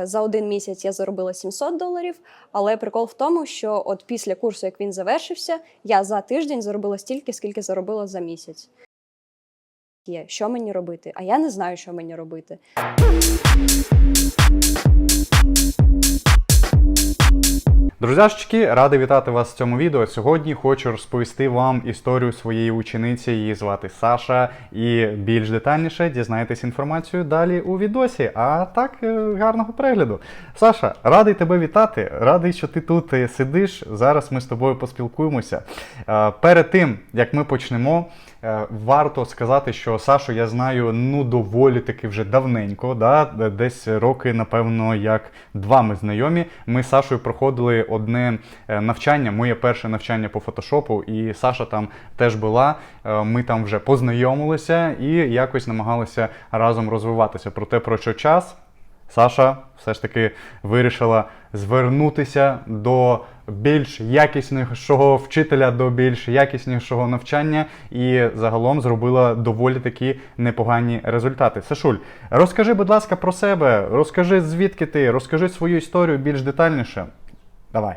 е, за один місяць я заробила 700 доларів. Але прикол в тому, що от після курсу, як він завершився, я за тиждень заробила стільки, скільки заробила за місяць. Є, що мені робити? А я не знаю, що мені робити. Друзяшечки, радий вітати вас в цьому відео. Сьогодні хочу розповісти вам історію своєї учениці. Її звати Саша. І більш детальніше дізнаєтесь інформацію далі у відосі. А так, е, гарного перегляду. Саша, радий тебе вітати. Радий, що ти тут е, сидиш. Зараз ми з тобою поспілкуємося. Е, Перед тим як ми почнемо. Варто сказати, що Сашу я знаю ну доволі таки вже давненько, да? десь роки, напевно, як два ми знайомі. Ми з Сашою проходили одне е, навчання, моє перше навчання по фотошопу, і Саша там теж була. Е, Ми там вже познайомилися і якось намагалися разом розвиватися. Проте про що час Саша все ж таки вирішила звернутися до більш якіснішого вчителя, до більш якіснішого навчання і загалом зробила доволі такі непогані результати. Сашуль, розкажи, будь ласка, про себе, розкажи звідки ти, розкажи свою історію більш детальніше. Давай.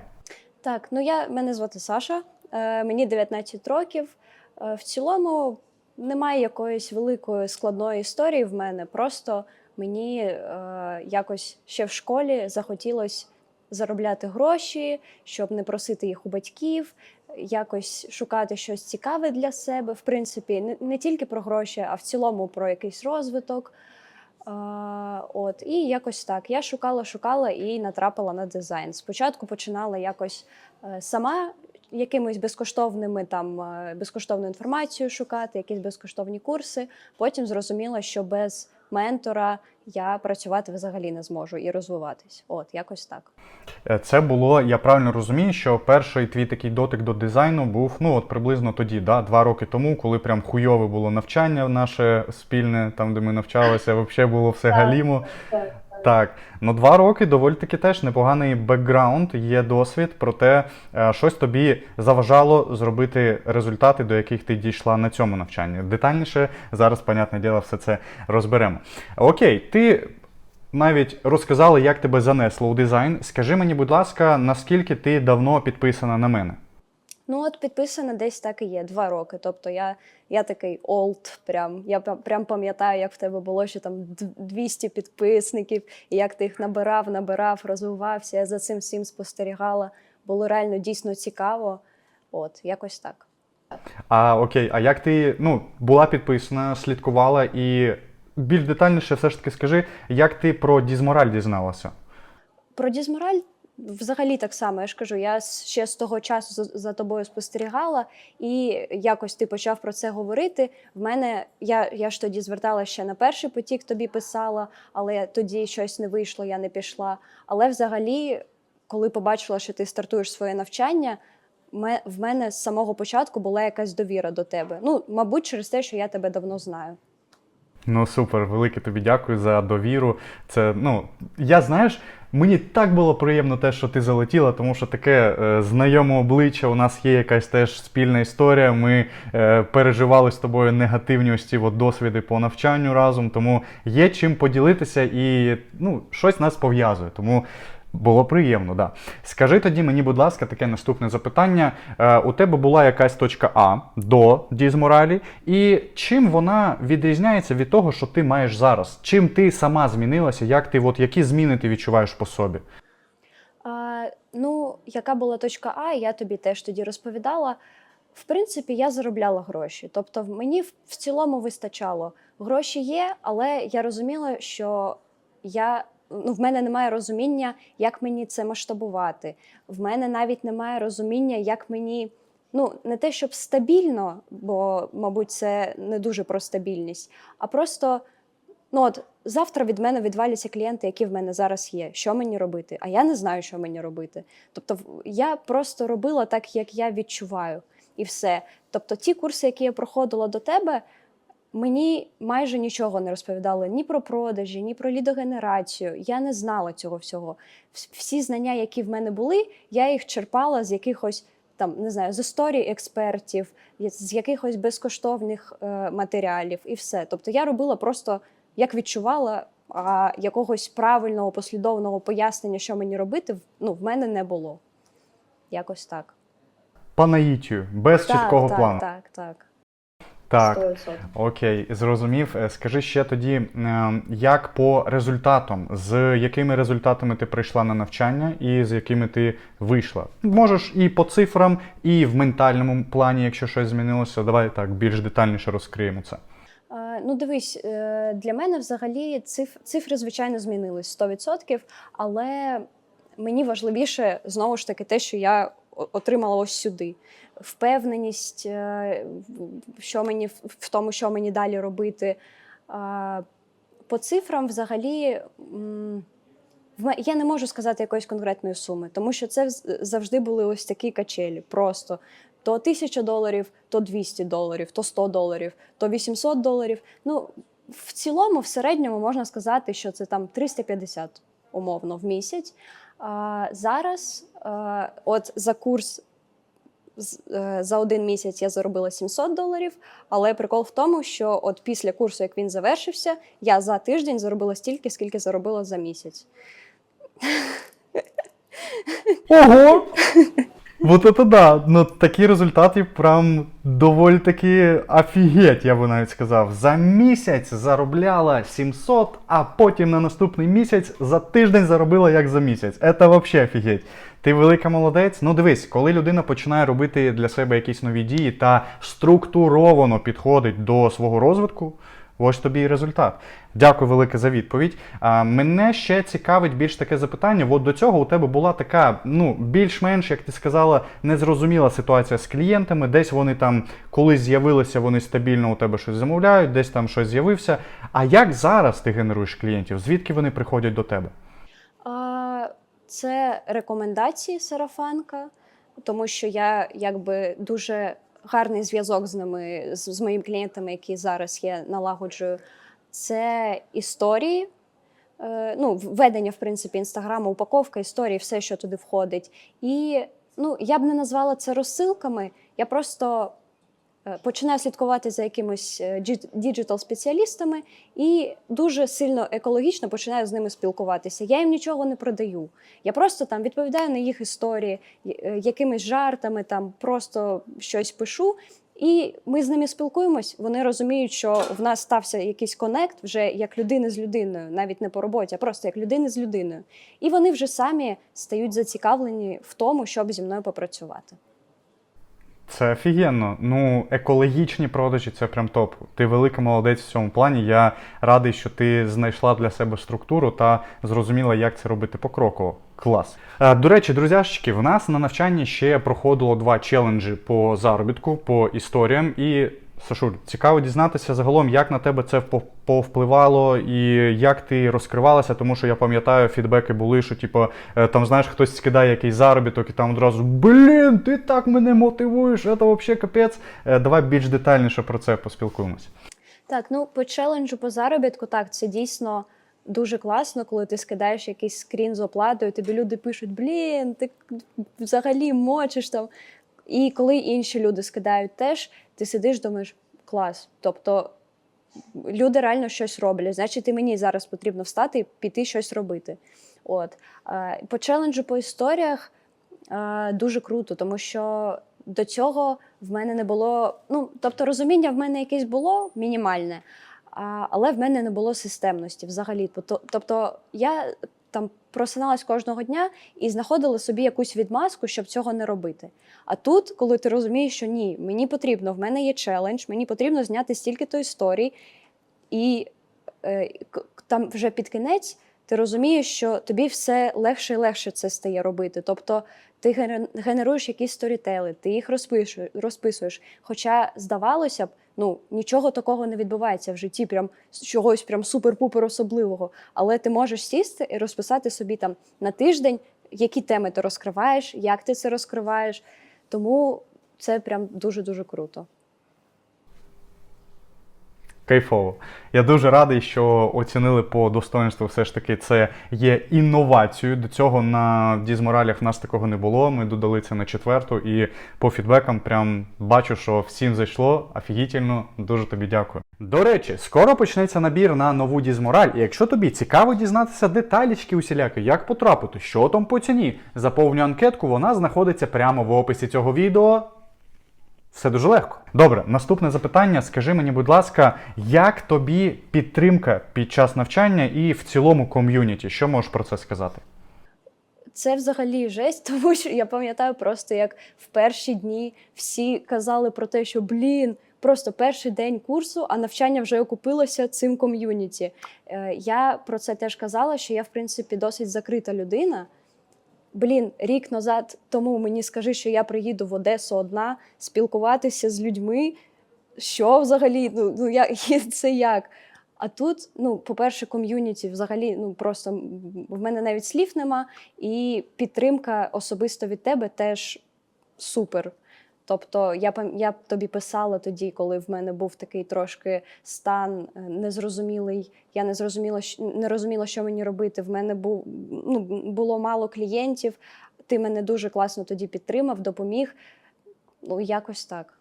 Так, ну я мене звати Саша, е, мені 19 років. Е, в цілому немає якоїсь великої складної історії в мене. Просто мені е, якось ще в школі захотілося заробляти гроші, щоб не просити їх у батьків, якось шукати щось цікаве для себе. В принципі, не, не тільки про гроші, а в цілому про якийсь розвиток. А, от, і якось так. Я шукала, шукала і натрапила на дизайн. Спочатку починала якось е, сама якимись безкоштовними там е, безкоштовну інформацію шукати, якісь безкоштовні курси. Потім зрозуміла, що без ментора я працювати взагалі не зможу і розвиватись. От, якось так. Е, Це було, я правильно розумію, що перший твій такий дотик до дизайну був ну от приблизно тоді, да, два роки тому, коли прям хуйове було навчання наше спільне, там де ми навчалися, взагалі було все галімо. Так, ну два роки доволі таки теж непоганий бекграунд, є досвід, проте е, щось тобі заважало зробити результати, до яких ти дійшла на цьому навчанні. Детальніше зараз, понятне діло, все це розберемо. Окей, ти навіть розказала, як тебе занесло у дизайн. Скажи мені, будь ласка, наскільки ти давно підписана на мене? Ну, от підписана десь так і є, два роки. Тобто я, я такий олд, прям. Я прям пам'ятаю, як в тебе було ще там 200 підписників, і як ти їх набирав, набирав, розвивався. Я за цим всім спостерігала. Було реально дійсно цікаво. От, якось так. А окей, а як ти ну, була підписана, слідкувала і більш детальніше все ж таки скажи, як ти про дізмораль дізналася? Про дізмораль взагалі так само. Я ж кажу, я ще з того часу за, тобою спостерігала, і якось ти почав про це говорити. В мене я, я ж тоді зверталася ще на перший потік, тобі писала, але тоді щось не вийшло, я не пішла. Але взагалі, коли побачила, що ти стартуєш своє навчання. В мене з самого початку була якась довіра до тебе. Ну, мабуть, через те, що я тебе давно знаю. Ну супер, велике тобі дякую за довіру. Це ну я знаєш, мені так було приємно те, що ти залетіла, тому що таке е, знайоме обличчя. У нас є якась теж спільна історія. Ми е, переживали з тобою негативні ось ці от досвіди по навчанню разом. Тому є чим поділитися, і ну щось нас пов'язує. Тому. Було приємно, да. Скажи тоді мені, будь ласка, таке наступне запитання. Е, у тебе була якась точка А до дізморалі, і чим вона відрізняється від того, що ти маєш зараз? Чим ти сама змінилася? Як ти, от, які зміни ти відчуваєш по собі? А, ну, яка була точка А, я тобі теж тоді розповідала. В принципі, я заробляла гроші. Тобто, мені в цілому вистачало. Гроші є, але я розуміла, що я. Ну, в мене немає розуміння, як мені це масштабувати. В мене навіть немає розуміння, як мені ну не те, щоб стабільно, бо, мабуть, це не дуже про стабільність, а просто Ну от завтра від мене відваляться клієнти, які в мене зараз є. Що мені робити? А я не знаю, що мені робити. Тобто, я просто робила так, як я відчуваю, і все. Тобто, ті курси, які я проходила до тебе, мені майже нічого не розповідали ні про продажі, ні про лідогенерацію. Я не знала цього всього. Всі знання, які в мене були, я їх черпала з якихось. Там не знаю, з історії експертів, з якихось безкоштовних е, матеріалів, і все. Тобто я робила просто як відчувала, А якогось правильного послідовного пояснення, що мені робити, ну, в мене не було. Якось так. По наїтію, без так, чіткого так, плану. Так, так. Так. 100%. Окей, зрозумів. Е, Скажи ще тоді, як по результатам, з якими результатами ти прийшла на навчання і з якими ти вийшла? Можеш і по цифрам, і в ментальному плані, якщо щось змінилося. Давай так більш детальніше розкриємо це. Ну, дивись, е, для мене взагалі циф- цифри, звичайно, змінились 100%, але мені важливіше знову ж таки те, що я отримала ось сюди. Впевненість, е, що мені в- тому, що мені далі робити. По цифрам, взагалі, я не можу сказати якоїсь конкретної суми, тому що це завжди були ось такі качелі. Просто то 1000 доларів, то 200 доларів, то 100 доларів, то 800 доларів. Ну, в цілому, в середньому можна сказати, що це там 350 умовно в місяць. Зараз, от за курс е, за один місяць я заробила 700 доларів, але прикол в тому, що от після курсу, як він завершився, я за тиждень заробила стільки, скільки заробила за місяць. Ого! Вот это да. Ну такі результати прям доволі таки офігеть, я би навіть сказав. За місяць заробляла 700, а потім на наступний місяць за тиждень заробила як за місяць. Це взагалі офігеть. Ти велика молодець. Ну дивись, коли людина починає робити для себе якісь нові дії та структуровано підходить до свого розвитку. Ось тобі і результат. Дякую велике за відповідь. Мене ще цікавить більш таке запитання. От до цього у тебе була така, ну, більш-менш, як ти сказала, незрозуміла ситуація з клієнтами. Десь вони там, коли з'явилися, вони стабільно у тебе щось замовляють, десь там щось з'явився. А як зараз ти генеруєш клієнтів? Звідки вони приходять до тебе? Це рекомендації сарафанка, тому що я якби дуже гарний зв'язок з ними, з, з моїми клієнтами, які зараз я налагоджую. Це історії, е, ну, ведення, в принципі, інстаграму, упаковка історії, все, що туди входить. І ну, я б не назвала це розсилками. Я просто починаю слідкувати за якимось діджитал-спеціалістами і дуже сильно екологічно починаю з ними спілкуватися. Я їм нічого не продаю. Я просто там відповідаю на їх історії, е, якимись жартами, там просто щось пишу. І ми з ними спілкуємось. Вони розуміють, що в нас стався якийсь конект вже як людини з людиною, навіть не по роботі, а просто як людини з людиною. І вони вже самі стають зацікавлені в тому, щоб зі мною попрацювати. Це офігенно. Ну, екологічні продажі це прям топ. Ти велика молодець в цьому плані. Я радий, що ти знайшла для себе структуру та зрозуміла, як це робити покроково. Клас. Е, До речі, друзяшки, в нас на навчанні ще проходило два челенджі по заробітку, по історіям. І Сашуль, цікаво дізнатися загалом, як на тебе це повпливало і як ти розкривалася, тому що я пам'ятаю, фідбеки були, що типу, е, там знаєш, хтось скидає якийсь заробіток, і там одразу блін, ти так мене мотивуєш, це взагалі капець. Е, Давай більш детальніше про це поспілкуємось. Так, ну по челенджу по заробітку, так, це дійсно дуже класно, коли ти скидаєш якийсь скрін з оплатою, тобі люди пишуть: блін, ти взагалі мочиш там. І коли інші люди скидають теж, ти сидиш, думаєш, клас. Тобто люди реально щось роблять. Значить, і мені зараз потрібно встати і піти щось робити. От. По челенджу по історіях дуже круто, тому що до цього в мене не було. Ну, тобто, розуміння в мене якесь було мінімальне, але в мене не було системності взагалі. Тобто я там просиналась кожного дня і знаходила собі якусь відмазку, щоб цього не робити. А тут, коли ти розумієш, що ні, мені потрібно, в мене є челендж, мені потрібно зняти стільки-то історій, і е, там вже під кінець ти розумієш, що тобі все легше і легше це стає робити. Тобто ти ген- генеруєш якісь сторітели, ти їх розпишуєш, розписуєш. Хоча, здавалося б, ну нічого такого не відбувається в житті, прям чогось прям супер-пупер особливого. Але ти можеш сісти і розписати собі там на тиждень, які теми ти розкриваєш, як ти це розкриваєш. Тому це прям дуже дуже круто. Кайфово. Я дуже радий, що оцінили по достоинству. Все ж таки, це є інновацією. До цього на дізморалях в нас такого не було. Ми додали це на четверту, і по фідбекам прям бачу, що всім зайшло. Офігітельно, дуже тобі дякую. До речі, скоро почнеться набір на нову дізмораль. І якщо тобі цікаво дізнатися деталічки усілякі, як потрапити, що там по ціні, заповню анкетку, вона знаходиться прямо в описі цього відео. Все дуже легко. Добре, наступне запитання. Скажи мені, будь ласка, як тобі підтримка під час навчання і в цілому ком'юніті? Що можеш про це сказати? Це взагалі жесть, тому що я пам'ятаю просто, як в перші дні всі казали про те, що блін, просто перший день курсу, а навчання вже окупилося цим ком'юніті. Е, Я про це теж казала, що я, в принципі, досить закрита людина. Блін, рік назад тому мені скажи, що я приїду в Одесу одна спілкуватися з людьми. Що взагалі? Ну, ну я, це як? А тут, ну, по-перше, ком'юніті взагалі, ну просто в мене навіть слів нема, і підтримка особисто від тебе теж супер. Тобто я я тобі писала тоді, коли в мене був такий трошки стан е, незрозумілий. Я не зрозуміла, не розуміла, що мені робити. В мене був ну, було мало клієнтів. Ти мене дуже класно тоді підтримав, допоміг. Ну, якось так.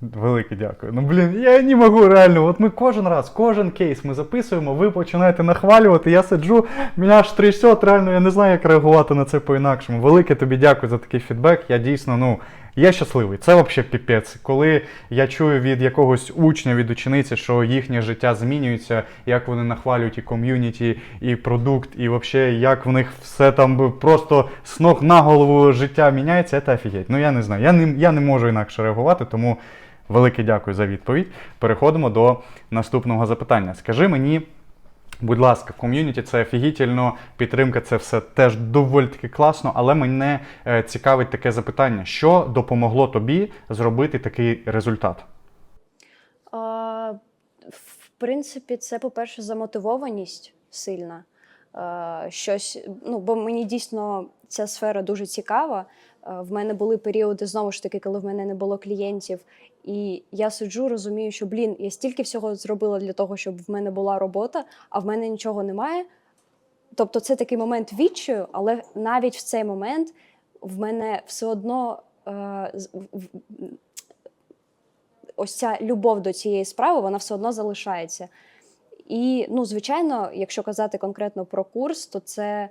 Велике дякую. Ну блін, я не можу реально. От ми кожен раз, кожен кейс ми записуємо, ви починаєте нахвалювати. Я сиджу, мене аж трясет, реально я не знаю, як реагувати на це по-інакшому. Велике тобі дякую за такий фідбек. Я дійсно, ну. Я щасливий, це взагалі піпець. Коли я чую від якогось учня, від учениці, що їхнє життя змінюється, як вони нахвалюють і ком'юніті, і продукт, і взагалі як в них все там просто з ног на голову життя міняється, це офігеть. Ну я не знаю. Я не, я не можу інакше реагувати, тому велике дякую за відповідь. Переходимо до наступного запитання. Скажи мені. Будь ласка, ком'юніті це офігітельно, підтримка це все теж доволі таки класно, але мене е, цікавить таке запитання: що допомогло тобі зробити такий результат? А, в принципі, це, по-перше, замотивованість сильна. А, щось, ну, бо мені дійсно ця сфера дуже цікава. В мене були періоди, знову ж таки, коли в мене не було клієнтів. І я сиджу, розумію, що блін, я стільки всього зробила для того, щоб в мене була робота, а в мене нічого немає. Тобто, це такий момент відчаю, але навіть в цей момент в мене все одно е, ось ця любов до цієї справи, вона все одно залишається. І, ну, звичайно, якщо казати конкретно про курс, то це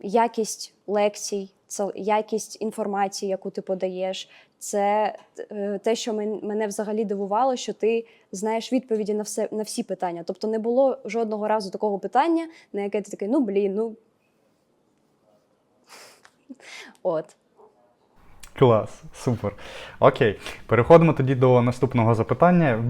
якість лекцій, це якість інформації, яку ти подаєш. Це е, те, що мене взагалі дивувало, що ти знаєш відповіді на все на всі питання. Тобто не було жодного разу такого питання, на яке ти такий, ну блін, ну. От. Клас, супер. Окей, переходимо тоді до наступного запитання.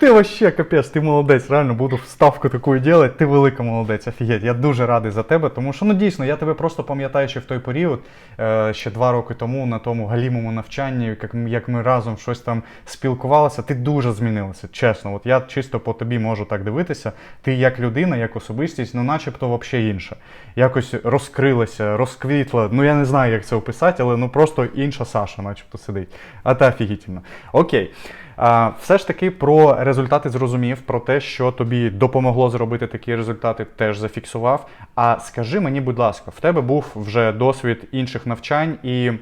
Ти вообще капець, ти молодець, реально буду вставку таку робити. Ти велика молодець, офігеть. Я дуже радий за тебе, тому що ну дійсно я тебе просто пам'ятаю ще в той період, е, ще два роки тому на тому галімому навчанні, як, ми разом щось там спілкувалися. Ти дуже змінилася, чесно. От я чисто по тобі можу так дивитися. Ти як людина, як особистість, ну начебто взагалі інша. Якось розкрилася, розквітла. Ну я не знаю, як це описати, але ну просто інша Саша, начебто сидить. А та офігітельно. Окей. А, все ж таки про результати зрозумів, про те, що тобі допомогло зробити такі результати, теж зафіксував. А скажи мені, будь ласка, в тебе був вже досвід інших навчань і.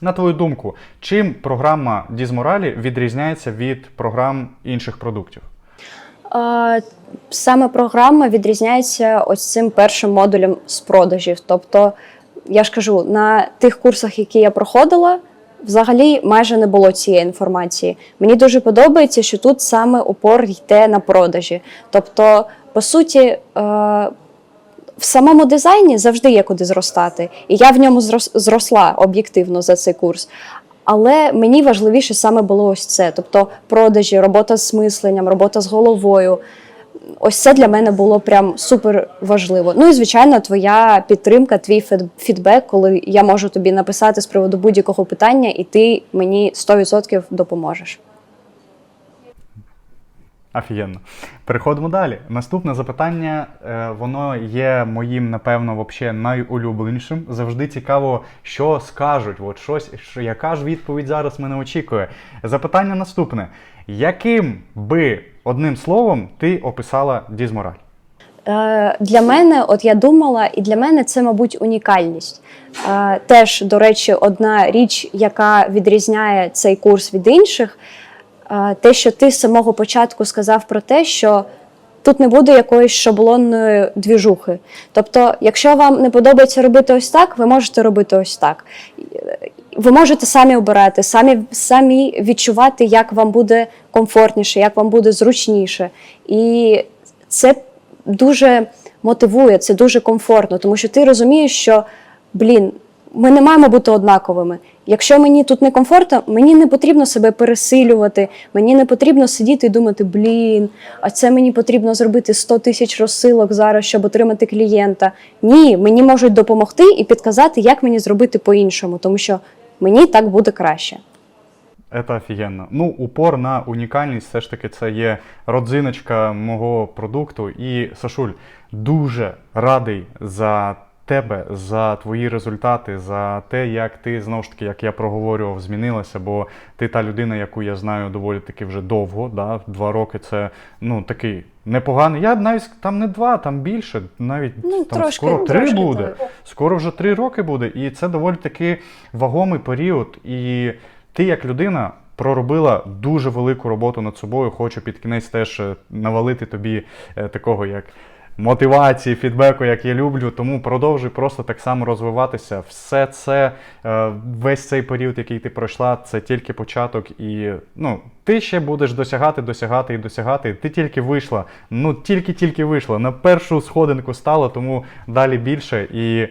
На твою думку, чим програма Дізморалі відрізняється від програм інших продуктів? Саме програма відрізняється ось цим першим модулем з продажів. Тобто, я ж кажу, на тих курсах, які я проходила, взагалі майже не було цієї інформації. Мені дуже подобається, що тут саме упор йде на продажі. Тобто, по суті, е, в самому дизайні завжди є куди зростати. І я в ньому зросла об'єктивно за цей курс. Але мені важливіше саме було ось це: тобто продажі, робота з мисленням, робота з головою. Ось це для мене було прям супер важливо. Ну і звичайно, твоя підтримка, твій фід- фідбек, коли я можу тобі написати з приводу будь-якого питання, і ти мені 100% допоможеш. Офігенно. Переходимо далі. Наступне запитання, е, воно є моїм, напевно, вообще найулюбленішим. Завжди цікаво, що скажуть. От щось, що, яка ж відповідь зараз мене очікує. Запитання наступне: яким би одним словом ти описала дізмораль? Е, Для мене, от я думала, і для мене це, мабуть, унікальність. Е, Теж, до речі, одна річ, яка відрізняє цей курс від інших, е, те, що ти з самого початку сказав про те, що тут не буде якоїсь шаблонної двіжухи. Тобто, якщо вам не подобається робити ось так, ви можете робити ось так. Ви можете самі обирати, самі, самі відчувати, як вам буде комфортніше, як вам буде зручніше. І це дуже мотивує, це дуже комфортно, тому що ти розумієш, що блін, ми не маємо бути однаковими. Якщо мені тут не комфортно, мені не потрібно себе пересилювати, мені не потрібно сидіти і думати, блін, а це мені потрібно зробити 100 тисяч розсилок зараз, щоб отримати клієнта. Ні, мені можуть допомогти і підказати, як мені зробити по-іншому, тому що мені так буде краще. Це офігенно. Ну, упор на унікальність, все ж таки, це є родзиночка мого продукту. І Сашуль, дуже радий за тебе, за твої результати, за те, як ти знову ж таки, як я проговорював, змінилася. Бо ти та людина, яку я знаю доволі таки вже довго. Да? Два роки це ну такий непоганий. Я навіть там не два, там більше, навіть Ну, там трошки, скоро три трошки буде. так. Скоро вже три роки буде, і це доволі таки вагомий період. І ти, як людина, проробила дуже велику роботу над собою. Хочу під кінець теж е, навалити тобі е, такого як. Мотивації, фідбеку, як я люблю, тому продовжуй просто так само розвиватися. Все це, е, весь цей період, який ти пройшла, це тільки початок, і ну, ти ще будеш досягати, досягати і досягати. Ти тільки вийшла, ну тільки-тільки вийшла. На першу сходинку стала, тому далі більше. І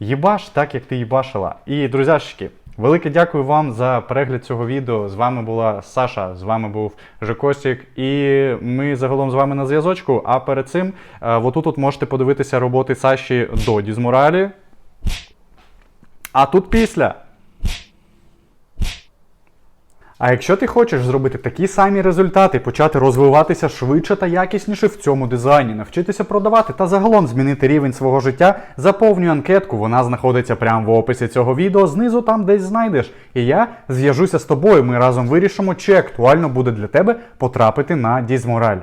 їбаш так, як ти їбашила. І, друзяшки, велике дякую вам за перегляд цього відео. З вами була Саша, з вами був Жекостік, і ми загалом з вами на зв'язочку. А перед цим, е, отут от можете подивитися роботи Саші до Дізморалі. А тут після. А якщо ти хочеш зробити такі самі результати, почати розвиватися швидше та якісніше в цьому дизайні, навчитися продавати та загалом змінити рівень свого життя, заповнюй анкетку. Вона знаходиться прямо в описі цього відео. Знизу там десь знайдеш. І я зв'яжуся з тобою. Ми разом вирішимо, чи актуально буде для тебе потрапити на Дізмораль.